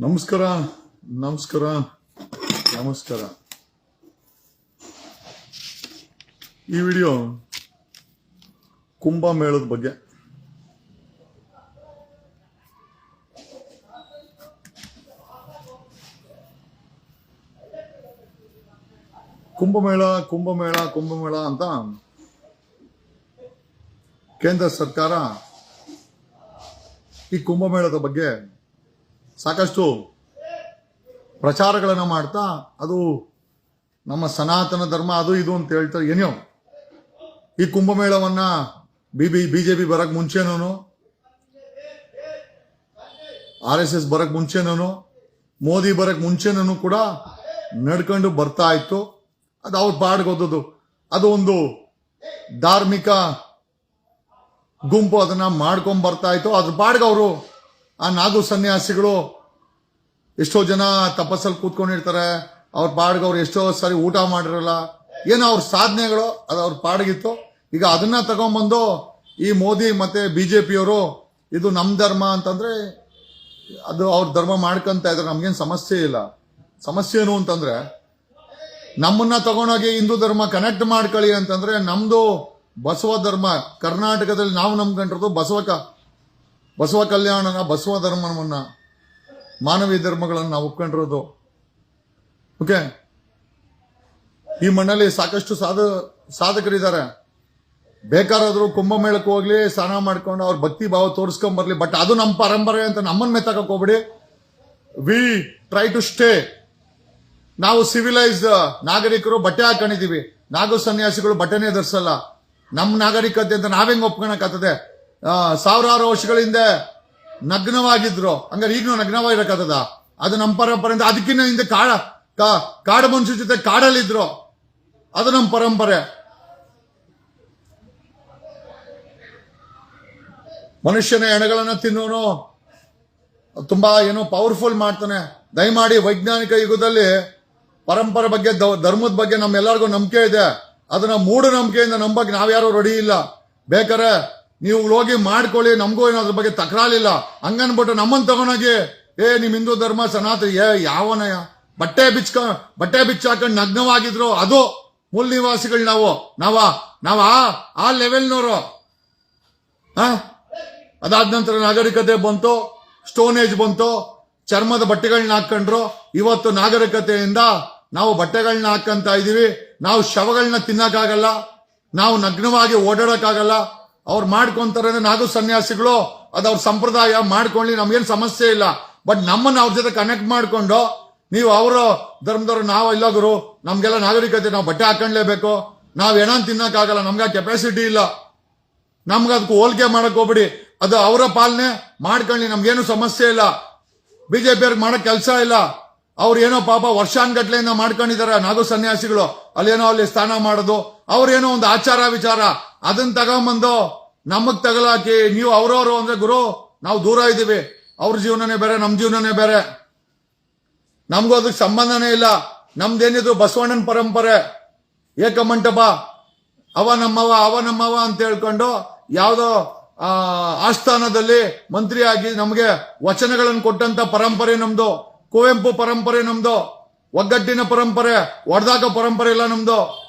ನಮಸ್ಕಾರ ನಮಸ್ಕಾರ ನಮಸ್ಕಾರ. ಈ ವಿಡಿಯೋ ಕುಂಭಮೇಳದ ಬಗ್ಗೆ. ಕುಂಭಮೇಳ ಕುಂಭಮೇಳ ಕುಂಭಮೇಳ ಅಂತ ಕೇಂದ್ರ ಸರ್ಕಾರ ಈ ಕುಂಭಮೇಳದ ಬಗ್ಗೆ ಸಾಕಷ್ಟು ಪ್ರಚಾರಗಳನ್ನು ಮಾಡ್ತಾ ಅದು ನಮ್ಮ ಸನಾತನ ಧರ್ಮ ಅದು ಇದು ಅಂತ ಹೇಳ್ತಾರೆ. ಏನೋ ಈ ಕುಂಭಮೇಳವನ್ನ ಬಿ ಬಿ ಬಿಜೆಪಿ ಬರಕ್ ಮುಂಚೆನೂ ಆರ್ ಎಸ್ ಎಸ್ ಬರಕ್ ಮುಂಚೆನೂ ಮೋದಿ ಬರಕ್ ಮುಂಚೆನೂ ಕೂಡ ನಡ್ಕೊಂಡು ಬರ್ತಾ ಇತ್ತು. ಅದು ಅವ್ರ ಪಾಡ್ಗೋದದು ಅದು ಒಂದು ಧಾರ್ಮಿಕ ಗುಂಪು ಅದನ್ನ ಮಾಡ್ಕೊಂಡ್ ಬರ್ತಾ ಇತ್ತು. ಅದ್ರ ಪಾಡ್ಗೆ ಅವರು ಆ ನಾಗು ಸನ್ಯಾಸಿಗಳು ಎಷ್ಟೋ ಜನ ತಪಸ್ಸಲ್ಲಿ ಕೂತ್ಕೊಂಡಿರ್ತಾರೆ ಅವ್ರ ಪಾಡ್ಗೆ ಅವ್ರು ಎಷ್ಟೋ ಸಾರಿ ಊಟ ಮಾಡಿರಲ್ಲ, ಏನು ಅವ್ರ ಸಾಧನೆಗಳು, ಅದು ಅವ್ರ ಪಾಡ್ಗಿತ್ತು. ಈಗ ಅದನ್ನ ತಗೊಂಬಂದು ಈ ಮೋದಿ ಮತ್ತೆ ಪಿಯವರು ಇದು ನಮ್ಮ ಧರ್ಮ ಅಂತಂದ್ರೆ ಅದು ಅವ್ರ ಧರ್ಮ ಮಾಡ್ಕೊಂತ ಇದ್ರೆ ನಮ್ಗೇನು ಸಮಸ್ಯೆ ಇಲ್ಲ. ಸಮಸ್ಯೆ ಏನು ಅಂತಂದ್ರೆ, ನಮ್ಮನ್ನ ತಗೊಂಡೋಗಿ ಹಿಂದೂ ಧರ್ಮ ಕನೆಕ್ಟ್ ಮಾಡ್ಕೊಳ್ಳಿ ಅಂತಂದ್ರೆ ನಮ್ದು ಬಸವ ಧರ್ಮ, ಕರ್ನಾಟಕದಲ್ಲಿ ನಾವು ನಂಬ್ಕೊಂಡಿರೋದು ಬಸವ ಕ ಬಸವ ಕಲ್ಯಾಣನ ಬಸವ ಧರ್ಮವನ್ನ ಮಾನವೀಯ ಧರ್ಮಗಳನ್ನು ನಾವು ಒಪ್ಕೊಂಡಿರೋದು. ಓಕೆ ಈ ಮಣ್ಣಲ್ಲಿ ಸಾಕಷ್ಟು ಸಾಧ, ಸಾಧಕರಿದ್ದಾರೆ. ಬೇಕಾರಾದರೂ ಕುಂಭಮೇಳಕ್ಕೆ ಹೋಗ್ಲಿ, ಸ್ನಾನ ಮಾಡ್ಕೊಂಡು ಅವ್ರ ಭಕ್ತಿ ಭಾವ ತೋರಿಸ್ಕೊಂಬರ್ಲಿ ಬಟ್ ಅದು ನಮ್ಮ ಪರಂಪರೆ ಅಂತ ನಮ್ಮನ್ನ ಮೆತ್ತಾಕಕ್ಕೆ ಹೋಗ್ಬಿಡಿ. ವಿ ಟ್ರೈ ಟು ಸ್ಟೇ ನಾವು ಸಿವಿಲೈಸ್ಡ್ ನಾಗರಿಕರು ಬಟ್ಟೆ ಹಾಕೊಂಡಿದೀವಿ. ನಾಗ ಸನ್ಯಾಸಿಗಳು ಬಟ್ಟೆನೇ ಧರಿಸಲ್ಲ. ನಮ್ಮ ನಾಗರಿಕತೆ ಅಂತ ನಾವೆಂಗೆ ಒಪ್ಕೊಳಕತ್ತದೆ ಸಾವಿರಾರು ವರ್ಷಗಳ ಹಿಂದೆ ನಗ್ನವಾಗಿದ್ರು. ಹಂಗಾರೆ ಈಗಲೂ ನಗ್ನವಾಗಿರಕತ್ತದ? ಅದು ನಮ್ಮ ಪರಂಪರೆಯಿಂದ ಅದಕ್ಕಿಂತ ಹಿಂದೆ ಕಾಡ ಕಾಡು ಮನುಷ್ಯ ಜೊತೆ ಕಾಡಲ್ಲಿದ್ರು. ಅದು ನಮ್ಮ ಪರಂಪರೆ. ಮನುಷ್ಯನ ಎಣೆಗಳನ್ನ ತಿನ್ನೋನು ತುಂಬಾ ಏನೋ ಪವರ್ಫುಲ್ ಮಾಡ್ತಾನೆ. ದಯಮಾಡಿ ವೈಜ್ಞಾನಿಕ ಯುಗದಲ್ಲಿ ಪರಂಪರೆ ಬಗ್ಗೆ ಧರ್ಮದ ಬಗ್ಗೆ ನಮ್ಮೆಲ್ಲರಿಗೂ ನಂಬಿಕೆ ಇದೆ. ಅದನ್ನ ಮೂಢನಂಬಿಕೆಯಿಂದ ನಂಬಕ್ಕೆ ನಾವ್ಯಾರು ರೆಡಿ ಇಲ್ಲ. ಬೇಕಾರೆ ನೀವು ಹೋಗಿ ಮಾಡ್ಕೊಳ್ಳಿ, ನಮಗೂ ಏನೋ ಅದ್ರ ಬಗ್ಗೆ ತಕರಾಲಿಲ್ಲ ಹಂಗನ್ಬಿಟ್ಟು ನಮ್ಮನ್ನು ತಗೊಂಡೋಗಿ, ಏ ನಿಮ್ಮ ಹಿಂದೂ ಧರ್ಮ ಸನಾತನ, ಏ ಯಾವನಯ ಬಟ್ಟೆ ಬಿಚ್ಕ, ಬಟ್ಟೆ ಬಿಚ್ಚಾಕೊಂಡು ನಗ್ನವಾಗಿದ್ರು ಅದು ಮೂಲ ನಿವಾಸಿಗಳು ನಾವು. ನಾವಾ, ನಾವ ಆ- ಲೆವೆಲ್ನವರು ಅದಾದ ನಂತರ ನಾಗರಿಕತೆ ಬಂತು, ಸ್ಟೋನ್ ಏಜ್ ಬಂತು, ಚರ್ಮದ ಬಟ್ಟೆಗಳನ್ನ ಹಾಕೊಂಡ್ರು ಇವತ್ತು ನಾಗರಿಕತೆಯಿಂದ ನಾವು ಬಟ್ಟೆಗಳನ್ನ ಹಾಕಂತ ಇದೀವಿ. ನಾವು ಶವಗಳನ್ನ ತಿನ್ನಕ್ಕಾಗಲ್ಲ. ನಾವು ನಗ್ನವಾಗಿ ಓಡಾಡಕ್ಕಾಗಲ್ಲ. ಅವ್ರು ಮಾಡ್ಕೊಂತಾರೆ ಅಂದ್ರೆ ನಾಗು ಸನ್ಯಾಸಿಗಳು, ಅದು ಅವ್ರ ಸಂಪ್ರದಾಯ, ಮಾಡ್ಕೊಳ್ಳಿ, ನಮ್ಗೇನ್ ಸಮಸ್ಯೆ ಇಲ್ಲ. ಬಟ್ ನಮ್ಮನ್ನ ಅವ್ರ ಜೊತೆ ಕನೆಕ್ಟ್ ಮಾಡ್ಕೊಂಡು, ನೀವು ಅವರ ಧರ್ಮದವ್ರು, ನಾವು ಇಲ್ಲ ಗುರು, ನಮ್ಗೆಲ್ಲ ನಾಗರಿಕತೆ, ನಾವು ಬಟ್ಟೆ ಹಾಕೊಂಡ್ಲೇಬೇಕು. ನಾವ್ ಏನಾನ್ ತಿನ್ನಕ್ಕಾಗಲ್ಲ, ನಮ್ಗೆ ಕೆಪಾಸಿಟಿ ಇಲ್ಲ. ನಮ್ಗೆ ಅದಕ್ಕೆ ಹೋಲಿಕೆ ಮಾಡಕ್ ಹೋಗ್ಬಿಡಿ. ಅದು ಅವರ ಪಾಲನೆ, ಮಾಡ್ಕೊಳ್ಳಿ, ನಮ್ಗೇನು ಸಮಸ್ಯೆ ಇಲ್ಲ. ಬಿಜೆಪಿ ಅವ್ರಿಗೆ ಮಾಡಕ್ ಕೆಲಸ ಇಲ್ಲ. ಅವ್ರು ಏನೋ ಪಾಪ ವರ್ಷಾನ್ಗಟ್ಲೆಯಿಂದ ಮಾಡ್ಕೊಂಡಿದ್ದಾರೆ ನಾಗು ಸನ್ಯಾಸಿಗಳು. ಅಲ್ಲೇನೋ ಅಲ್ಲಿ ಸ್ನಾನ ಮಾಡೋದು ಅವ್ರೇನೋ ಒಂದು ಆಚಾರ ವಿಚಾರ ಅದನ್ನ ತಗೊಂಬಂದು ನಮಗ್ ತಗಲಾಕಿ ನೀವು ಅವ್ರವ್ರು ಅಂದ್ರೆ ಗುರು ನಾವು ದೂರ ಇದ್ದೀವಿ. ಅವ್ರ ಜೀವನನೇ ಬೇರೆ ನಮ್ಮ ಜೀವನನೇ ಬೇರೆ. ನಮಗೂ ಅದಕ್ಕೆ ಸಂಬಂಧನೇ ಇಲ್ಲ. ನಮ್ದೇನಿದ್ರು ಬಸವಣ್ಣನ ಪರಂಪರೆ. ಏಕಮಂಟಪ ಅವ ನಮ್ಮವ ಅವ ನಮ್ಮವ ಅಂತ ಹೇಳ್ಕೊಂಡು ಯಾವುದೋ ಆ, ಆಸ್ಥಾನದಲ್ಲಿ ಆಗಿ ನಮಗೆ ವಚನಗಳನ್ನು ಕೊಟ್ಟಂತ ಪರಂಪರೆ ನಮ್ದು. ಕುವೆಂಪು ಪರಂಪರೆ ನಮ್ದು. ಒಗ್ಗಟ್ಟಿನ ಪರಂಪರೆ ಒಡೆದಾಕ ಪರಂಪರೆ ಇಲ್ಲ ನಮ್ದು.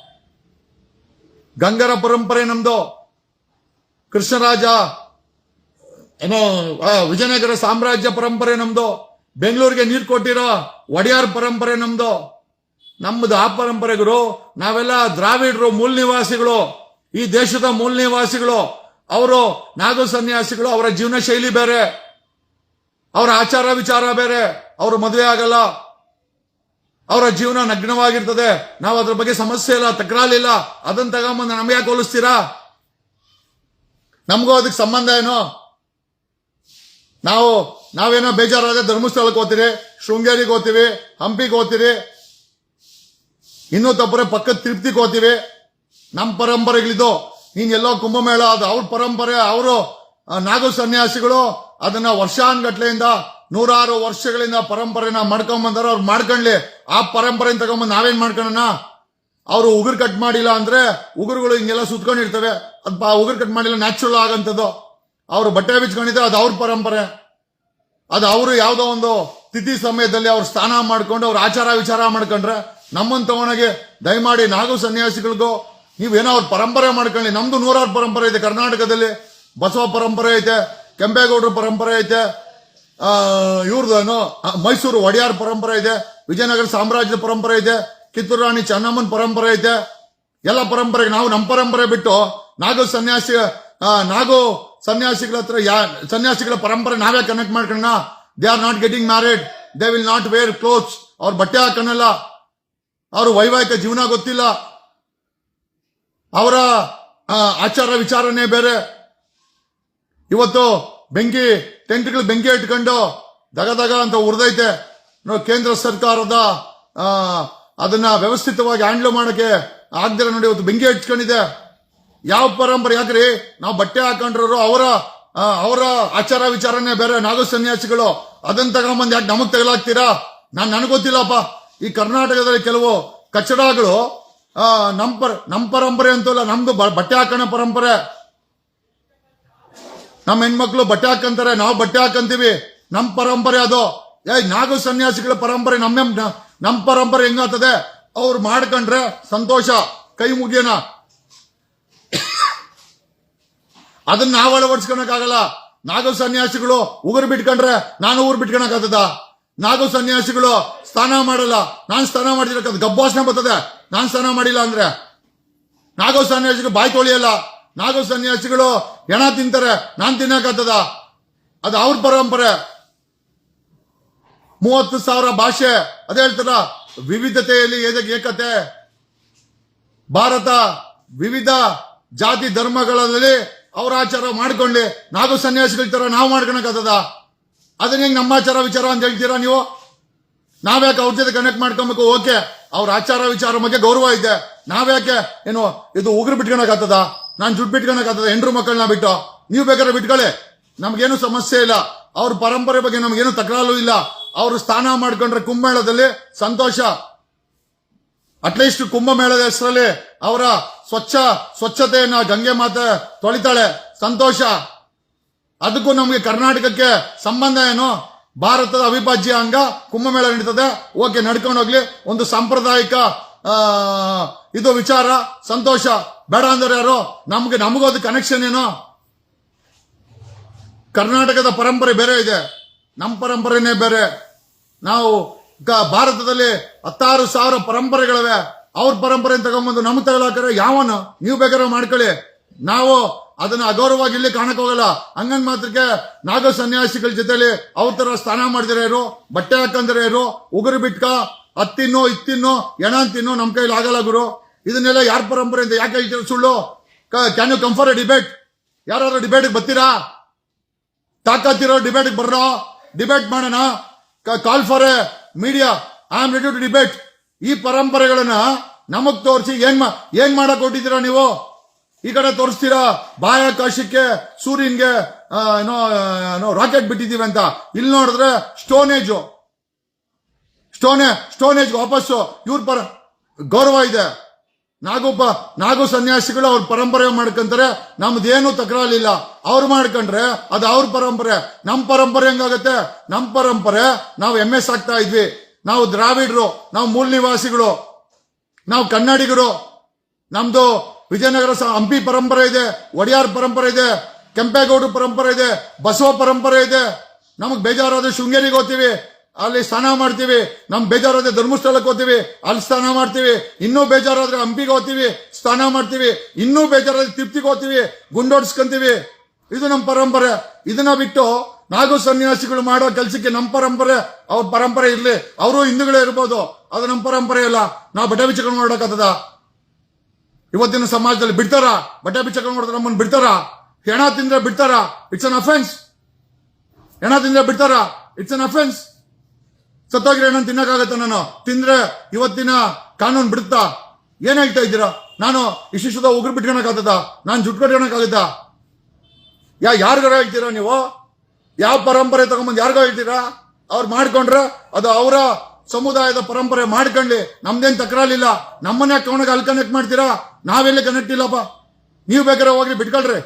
ಗಂಗರ ಪರಂಪರೆ ನಮ್ದು. ಕೃಷ್ಣರಾಜ, ಏನೋ ವಿಜಯನಗರ ಸಾಮ್ರಾಜ್ಯ ಪರಂಪರೆ ನಮ್ದು. ಬೆಂಗಳೂರಿಗೆ ನೀರು ಕೊಟ್ಟಿರೋ ಒಡೆಯಾರ್ ಪರಂಪರೆ ನಮ್ದು. ನಮ್ಮದು ಆ ಪರಂಪರೆಗಳು ನಾವೆಲ್ಲ ದ್ರಾವಿಡರು ಮೂಲ ನಿವಾಸಿಗಳು ಈ ದೇಶದ ಮೂಲ ನಿವಾಸಿಗಳು ಅವರು ನಾಗು ಸನ್ಯಾಸಿಗಳು, ಅವರ ಜೀವನ ಶೈಲಿ ಬೇರೆ. ಅವರ ಆಚಾರ ವಿಚಾರ ಬೇರೆ. ಅವರು ಮದುವೆ ಆಗಲ್ಲ. ಅವರ ಜೀವನ ನಗ್ನವಾಗಿರ್ತದೆ. ನಾವು ಅದ್ರ ಬಗ್ಗೆ ಸಮಸ್ಯೆ ಇಲ್ಲ ತಕರಾಲಿಲ್ಲ ಅದನ್ನ ತಗೊಂಬಂದು ನಮ್ಗೆ ಯಾಕೆ ಹೋಲಿಸ್ತೀರಾ? ನಮಗೂ ಅದಕ್ಕೆ ಸಂಬಂಧ ಏನು? ನಾವು, ನಾವೇನೋ ಬೇಜಾರಾದ್ರೆ ಧರ್ಮಸ್ಥಳಕ್ಕೆ ಹೋಗ್ತೀರಿ, ಶೃಂಗೇರಿಗೆ ಹೋಗ್ತೀವಿ, ಹಂಪಿಗೆ ಹೋಗ್ತೀರಿ. ಇನ್ನೂ ತಪ್ಪರೆ ಪಕ್ಕದ ತಿರುಪ್ತಿಗೆ ಹೋಗ್ತೀವಿ. ನಮ್ಮ ಪರಂಪರೆಗಳಿದ್ದು. ನೀನ್ ಎಲ್ಲೋ ಕುಂಭಮೇಳ, ಅದು ಅವ್ರ ಪರಂಪರೆ, ಅವರು ನಾಗ ಸನ್ಯಾಸಿಗಳು, ಅದನ್ನ ವರ್ಷಾನ್ಗಟ್ಲೆಯಿಂದ ನೂರಾರು ವರ್ಷಗಳಿಂದ ಪರಂಪರೆನ ಮಾಡ್ಕೊಂಡ್ ಅವ್ರು ಮಾಡ್ಕೊಂಡ್ಲಿ. ಆ ಪರಂಪರೆ ತಗೊಂಬಂದು ನಾವೇನ್ ಮಾಡ್ಕೊಳ್ಳೋಣ ಅವರು ಉಗುರು ಕಟ್ ಮಾಡಿಲ್ಲ ಅಂದ್ರೆ ಉಗುರುಗಳು ಹಿಂಗೆಲ್ಲ ಸುತ್ಕೊಂಡಿರ್ತವೆ. ಅದ್ ಉಗುರು ಕಟ್ ಮಾಡಿಲ್ಲ ನ್ಯಾಚುರಲ್ ಆಗಂತದ್ದು ಅವ್ರು ಬಟ್ಟೆ ಬಿಚ್ಕೊಂಡಿದ್ರೆ ಅದು ಅವ್ರ ಪರಂಪರೆ. ಅದು ಅವರು ಯಾವ್ದೋ ಒಂದು ತಿಥಿ ಸಮಯದಲ್ಲಿ ಅವ್ರು ಸ್ನಾನ ಮಾಡ್ಕೊಂಡು ಅವ್ರ ಆಚಾರ ವಿಚಾರ ಮಾಡ್ಕೊಂಡ್ರೆ ನಮ್ಮಂತವನಿಗೆ ದಯಮಾಡಿ ನಾಗು ಸನ್ಯಾಸಿಗಳಿಗೂ, ನೀವೇನೋ ಅವ್ರ ಪರಂಪರೆ ಮಾಡ್ಕೊಳ್ಳಿ. ನಮ್ದು ನೂರಾರು ಪರಂಪರೆ ಇದೆ ಕರ್ನಾಟಕದಲ್ಲಿ. ಬಸವ ಪರಂಪರೆ ಐತೆ, ಕೆಂಪೇಗೌಡರ ಪರಂಪರೆ ಐತೆ ಇವ್ರದ್ದೇನು ಆ, ಮೈಸೂರು ಒಡೆಯಾರ್ ಪರಂಪರೆ ಇದೆ ವಿಜಯನಗರ ಸಾಮ್ರಾಜ್ಯದ ಪರಂಪರೆ ಇದೆ ಕಿತ್ತೂರು ರಾಣಿ ಚೆನ್ನಮ್ಮನ ಪರಂಪರೆ ಇದೆ. ಎಲ್ಲ ಪರಂಪರೆಗೆ ನಾವು ನಮ್ಮ ಪರಂಪರೆ ಬಿಟ್ಟು ನಾಗೋ ಸನ್ಯಾಸಿ ನಾಗೋ ನಾಗು ಸನ್ಯಾಸಿಗಳ ಹತ್ರ ಯಾ ಸನ್ಯಾಸಿಗಳ ಪರಂಪರೆ ನಾವೇ ಕನೆಕ್ಟ್ ಮಾಡ್ಕೊಳ್ಳೋಣ. They are not getting married they will not wear clothes ಅವ್ರ ಬಟ್ಟೆ ಹಾಕೋಣಲ್ಲ ಅವರು ವೈವಾಹಿಕ ಜೀವನ ಗೊತ್ತಿಲ್ಲ. ಅವರ ಆಚಾರ ವಿಚಾರನೇ ಬೇರೆ. ಇವತ್ತು ಬೆಂಕಿ ಟೆಂಟ್ಗಳು ಬೆಂಕಿ ಇಟ್ಕೊಂಡು ದಗ ದಗ ಅಂತ ಉರ್ದೈತೆ. ನೋಡಿ ಕೇಂದ್ರ ಸರ್ಕಾರದ ಅದನ್ನ ವ್ಯವಸ್ಥಿತವಾಗಿ ಹ್ಯಾಂಡ್ಲ್ ಮಾಡಕ್ಕೆ ಆಗ್ದಿರ ನೋಡಿ ಇವತ್ತು ಬೆಂಕಿ ಹಚ್ಕೊಂಡಿದೆ ಯಾವ ಪರಂಪರೆ? ಯಾಕ್ರಿ? ನಾವು ಬಟ್ಟೆ ಹಾಕೊಂಡ್ರು ಅವರ ಅವರ ಆಚಾರ ವಿಚಾರನೇ ಬೇರೆ ನಾಗ ಸನ್ಯಾಸಿಗಳು. ಅದನ್ನ ತಗೊಂಬಂದು ಯಾಕೆ ನಮಗ್ ತಗಲಾಗ್ತೀರಾ? ನಾನ್ ಗೊತ್ತಿಲ್ಲಪ್ಪ. ಈ ಕರ್ನಾಟಕದಲ್ಲಿ ಕೆಲವು ಕಚ್ಚಡಗಳು ಆ, ನಮ್ ಪರ ನಮ್ಮ ಪರಂಪರೆ ಅಂತಲ್ಲ ನಮ್ದು ಬಟ್ಟೆ ಹಾಕೋಣ ಪರಂಪರೆ. ನಮ್ಮ ಹೆಣ್ಮಕ್ಳು ಬಟ್ಟೆ ಹಾಕಂತಾರೆ, ನಾವು ಬಟ್ಟೆ ಹಾಕಂತೀವಿ. ನಮ್ ಪರಂಪರೆ ಅದು. ಏ, ನಾಗು ಸನ್ಯಾಸಿಗಳ ಪರಂಪರೆ ನಮ್ಮ ನಮ್ಮ ಪರಂಪರೆ ಹೆಂಗಾಗ್ತದೆ? ಅವ್ರು ಮಾಡ್ಕೊಂಡ್ರೆ ಸಂತೋಷ. ಕೈ ಮುಗಿಯೋಣ. ಅದನ್ನ ನಾವು ಅಳವಡಿಸ್ಕೊಳಕ್ಕಾಗಲ್ಲ. ನಾಗು ಸನ್ಯಾಸಿಗಳು ಉಗುರು ಬಿಟ್ಕೊಂಡ್ರೆ ನಾನು ಊರು ಬಿಟ್ಕೊಳಕಾಗ್ತದ ನಾಗು ಸನ್ಯಾಸಿಗಳು ಸ್ನಾನ ಮಾಡಲ್ಲ. ನಾನ್ ಸ್ನಾನ ಮಾಡಿದ್ರೆ ಗಬ್ಬಾಸನ ಬರ್ತದೆ. ನಾನ್ ಸ್ನಾನ ಮಾಡಿಲ್ಲ ಅಂದ್ರೆ. ನಾಗೋ ಸನ್ಯಾಸಿಗಳು ಬಾಯಿ ತೊಳಿಯಲ್ಲ. ನಾಗೋ ಸನ್ಯಾಸಿಗಳು ಹೆಣ ತಿಂತಾರೆ, ನಾನ್ ತಿನ್ನಕಾಗ್ತದ ಅದು ಅವ್ರ ಪರಂಪರೆ. ಮೂವತ್ತು ಸಾವಿರ ಭಾಷೆ, ಅದೇ ಹೇಳ್ತಾರ, ವಿವಿಧತೆಯಲ್ಲಿ ಏಕತೆ. ಭಾರತ ವಿವಿಧ ಜಾತಿ ಧರ್ಮಗಳಲ್ಲಿ ಅವ್ರ ಆಚಾರ ಮಾಡ್ಕೊಂಡು ನಾವು ಸನ್ಯಾಸಿಗಳ ತರ ನಾವು ಮಾಡ್ಕೊಳಕ್ಕಾಗ್ತದ ಅದನ್ನ ಹೆಂಗ್ ನಮ್ಮ ಆಚಾರ ವಿಚಾರ ಅಂತ ಹೇಳ್ತೀರಾ ನೀವು? ನಾವ್ಯಾಕೆ ಅವ್ರ ಜೊತೆ ಕನೆಕ್ಟ್ ಮಾಡ್ಕೊಬೇಕು? ಓಕೆ, ಅವ್ರ ಆಚಾರ ವಿಚಾರ ಬಗ್ಗೆ ಗೌರವ ಇದೆ. ನಾವ್ಯಾಕೆ, ಏನು, ಇದು ಉಗುರು ಬಿಟ್ಕೊಳಕಾಗ್ತದ ನಾನ್ ದುಡ್ಡು ಬಿಟ್ಕೊಳಕಾಗ್ತದ ಹೆಂಡ್ರು ಮಕ್ಕಳನ್ನ ಬಿಟ್ಟು. ನೀವು ಬೇಕಾದ್ರೆ ಬಿಟ್ಕೊಳ್ಳಿ ನಮ್ಗೇನು ಸಮಸ್ಯೆ ಇಲ್ಲ. ಅವ್ರ ಪರಂಪರೆ ಬಗ್ಗೆ ನಮ್ಗೇನು ತಕರಾರು ಇಲ್ಲ. ಅವರು ಸ್ನಾನ ಮಾಡ್ಕೊಂಡ್ರೆ ಕುಂಭಮೇಳದಲ್ಲಿ ಸಂತೋಷ. ಅಟ್ಲೀಸ್ಟ್ ಕುಂಭಮೇಳದ ಹೆಸರಲ್ಲಿ ಅವರ ಸ್ವಚ್ಛ, ಸ್ವಚ್ಛತೆಯನ್ನ ಗಂಗೆ ಮಾತೆ ತೊಳಿತಾಳೆ. ಸಂತೋಷ. ಅದಕ್ಕೂ ನಮಗೆ ಕರ್ನಾಟಕಕ್ಕೆ ಸಂಬಂಧ ಏನು? ಭಾರತದ ಅವಿಭಾಜ್ಯ ಅಂಗ ಕುಂಭಮೇಳ ನಡೀತದೆ. ಓಕೆ, ನಡ್ಕೊಂಡು ಹೋಗ್ಲಿ. ಒಂದು ಸಾಂಪ್ರದಾಯಿಕ ಇದು ವಿಚಾರ. ಸಂತೋಷ. ಬೇಡ ಅಂದ್ರೆ ಯಾರು, ನಮ್ಗೆ, ನಮಗೂ ಅದು ಕನೆಕ್ಷನ್ ಏನು? ಕರ್ನಾಟಕದ ಪರಂಪರೆ ಬೇರೆ ಇದೆ. ನಮ್ಮ ಪರಂಪರೆನೇ ಬೇರೆ. ನಾವು ಭಾರತದಲ್ಲಿ ಹತ್ತಾರು ಸಾವಿರ ಪರಂಪರೆಗಳಿವೆ. ಅವ್ರ ಪರಂಪರೆ ತಗೊಂಬಂದು ನಮ್ಮ ತಗೊಳಕರೆ ಯಾವನು? ನೀವು ಬೇಕಾದ್ರೆ ಮಾಡ್ಕೊಳ್ಳಿ. ನಾವು ಅದನ್ನ ಅಗೌರವವಾಗಿ ಇಲ್ಲಿ ಕಾಣಕ್ ಹೋಗಲ್ಲ. ಹಂಗನ್ ಮಾತ್ರಕ್ಕೆ ನಾಗ ಸನ್ಯಾಸಿಗಳ ಜೊತೆಲಿ ಅವ್ರ ತರ ಸ್ನಾನ ಮಾಡಿದ್ರೆ ಇರು ಬಟ್ಟೆ ಹಾಕಂದ್ರೆ ಇರು ಉಗುರು ಬಿಟ್ಕ? ಅತ್ತಿನ್ನು ಇತ್ತಿನ್ನು ಎಣ ತಿನ್ನು ನಮ್ ಕೈಲಿ ಆಗಲ್ಲ ಗುರು. ಇದನ್ನೆಲ್ಲ ಯಾರ ಪರಂಪರೆ ಅಂತ ಯಾಕೆ ಹೇಳ್ತೀರ ಸುಳ್ಳು? Can you come for debate ಯಾರು ಡಿಬೇಟ್ ಬರ್ತೀರಾ? ತಾಕತ್ತಿರೋ ಡಿಬೇಟ್ ಬರ್ರೋ? ಡಿಬೇಟ್ ಮಾಡೋಣ. Call for a media I am ready to debate ಈ ಪರಂಪರೆಗಳನ್ನ ನಮಗ್ ತೋರಿಸಿ ಏನ್ ಏನ್ ಮಾಡಕ್ ಹೊಟ್ಟಿದ್ದೀರಾ ನೀವು? ಈ ಕಡೆ ತೋರಿಸ್ತೀರಾ? ಬಾಹ್ಯಾಕಾಶಕ್ಕೆ ಸೂರ್ಯನ್ಗೆ ಏನೋ ಏನೋ ರಾಕೆಟ್ ಬಿಟ್ಟಿದ್ದೀವಿ ಅಂತ. ಇಲ್ಲಿ ನೋಡಿದ್ರೆ ಸ್ಟೋನೇಜ್ ಸ್ಟೋನೆ ಸ್ಟೋನೇಜ್ ವಾಪಸ್ಸು. ಇವ್ರ ಪರ ಗೌರವ ಇದೆ. ನಾಗೊಬ್ಬ, ನಾಗು ಸನ್ಯಾಸಿಗಳು ಅವ್ರ ಪರಂಪರೆ ಮಾಡ್ಕೊಂತಾರೆ, ನಮ್ದೇನು ತಕರಾಲಿಲ್ಲ ಅವ್ರು ಮಾಡ್ಕೊಂಡ್ರೆ ಅದು ಅವ್ರ ಪರಂಪರೆ. ನಮ್ಮ ಪರಂಪರೆ ಹೆಂಗಾಗತ್ತೆ? ನಮ್ಮ ಪರಂಪರೆ, ನಾವು ಎಂ ಎಸ್ ಆಗ್ತಾ ಇದ್ವಿ. ನಾವು ದ್ರಾವಿಡ್ರು, ನಾವು ಮೂಲ ನಿವಾಸಿಗಳು ನಾವು ಕನ್ನಡಿಗರು. ನಮ್ದು ವಿಜಯನಗರ ಹಂಪಿ ಪರಂಪರೆ ಇದೆ, ಒಡಿಯಾರ್ ಪರಂಪರೆ ಇದೆ, ಕೆಂಪೇಗೌಡರು ಪರಂಪರೆ ಇದೆ, ಬಸವ ಪರಂಪರೆ ಇದೆ. ನಮಗ್ ಬೇಜಾರಾದ್ರೆ ಶೃಂಗೇರಿಗೆ ಹೋಗ್ತೀವಿ. ಅಲ್ಲಿ ಸ್ನಾನ ಮಾಡ್ತೀವಿ. ನಮ್ ಬೇಜಾರಾದ್ರೆ ಧರ್ಮಸ್ಥಳಕ್ಕೆ ಹೋಗ್ತೀವಿ. ಅಲ್ಲಿ ಸ್ನಾನ ಮಾಡ್ತೀವಿ. ಇನ್ನೂ ಬೇಜಾರಾದ್ರೆ ಹಂಪಿಗೆ ಹೋಗ್ತೀವಿ. ಸ್ನಾನ ಮಾಡ್ತೀವಿ. ಇನ್ನೂ ಬೇಜಾರಾದ್ರೆ ತಿಪ್ತಿಗೆ ಹೋಗ್ತೀವಿ. ಗುಂಡೋಡ್ಸ್ಕೊಂತೀವಿ. ಇದು ನಮ್ಮ ಪರಂಪರೆ. ಇದನ್ನ ಬಿಟ್ಟು ನಾಗು ಸನ್ಯಾಸಿಗಳು ಮಾಡೋ ಕೆಲಸಕ್ಕೆ ನಮ್ಮ ಪರಂಪರೆ, ಅವ್ರ ಪರಂಪರೆ ಇರಲಿ. ಅವರು ಹಿಂದೂಗಳೇ ಇರ್ಬೋದು. ಅದು ನಮ್ಮ ಪರಂಪರೆ ಅಲ್ಲ. ನಾವು ಬಟ್ಟೆ ಬಿಚ್ಚಕೊಂಡು ನೋಡಕತ್ತದ ಇವತ್ತಿನ ಸಮಾಜದಲ್ಲಿ ಬಿಡ್ತಾರ? ಬಟ್ಟೆ ಬಿಚ್ಚಕೊಂಡು ನೋಡಿದ್ರೆ ನಮ್ಮನ್ನು ಬಿಡ್ತಾರ? ಹೆಣ ತಿಂದ್ರೆ ಬಿಡ್ತಾರ? ಇಟ್ಸ್ ಅನ್ ಅಫೆನ್ಸ್ ಹೆಣ ತಿಂದ್ರೆ ಬಿಡ್ತಾರ? ಇಟ್ಸ್ ಅನ್ ಅಫೆನ್ಸ್ ಸತ್ತೋಗಿರೋ ಹೆಣ್ಣು ತಿನ್ನಕ್ಕಾಗತ್ತ ನಾನು? ತಿಂದ್ರೆ ಇವತ್ತಿನ ಕಾನೂನು ಬಿಡುತ್ತಾ? ಏನ್ ಹೇಳ್ತಾ ಇದ್ದೀರಾ? ನಾನು ಇಷ್ಟಿಷ್ಟದ ಉಗ್ರು ಬಿಟ್ಕೊಳಕ್ಕಾಗದ ನಾನು ಜುಟ್ ಕಟ್ಕೊಳಕ್ಕಾಗತ್ತಾ? ಯಾ ಯಾರಿಗಾರ ಹೇಳ್ತೀರಾ ನೀವು? ಯಾವ ಪರಂಪರೆ ತಗೊಂಬಂದು ಯಾರಿಗೋ ಹೇಳ್ತೀರಾ? ಅವ್ರು ಮಾಡ್ಕೊಂಡ್ರೆ ಅದು ಅವರ ಸಮುದಾಯದ ಪರಂಪರೆ ಮಾಡ್ಕೊಳ್ಳಿ ನಮ್ದೇನ್ ತಕರಾಲಿಲ್ಲ ನಮ್ಮನ್ನ ಕವಣಗೆ ಅಲ್ಲಿ ಕನೆಕ್ಟ್ ಮಾಡ್ತೀರಾ? ನಾವೆಲ್ಲಿ ಕನೆಕ್ಟ್ ಇಲ್ಲಪ್ಪ? ನೀವು ಬೇಕಾದ್ರೆ ಹೋಗ್ರಿ, ಬಿಟ್ಕೊಳ್ರಿ.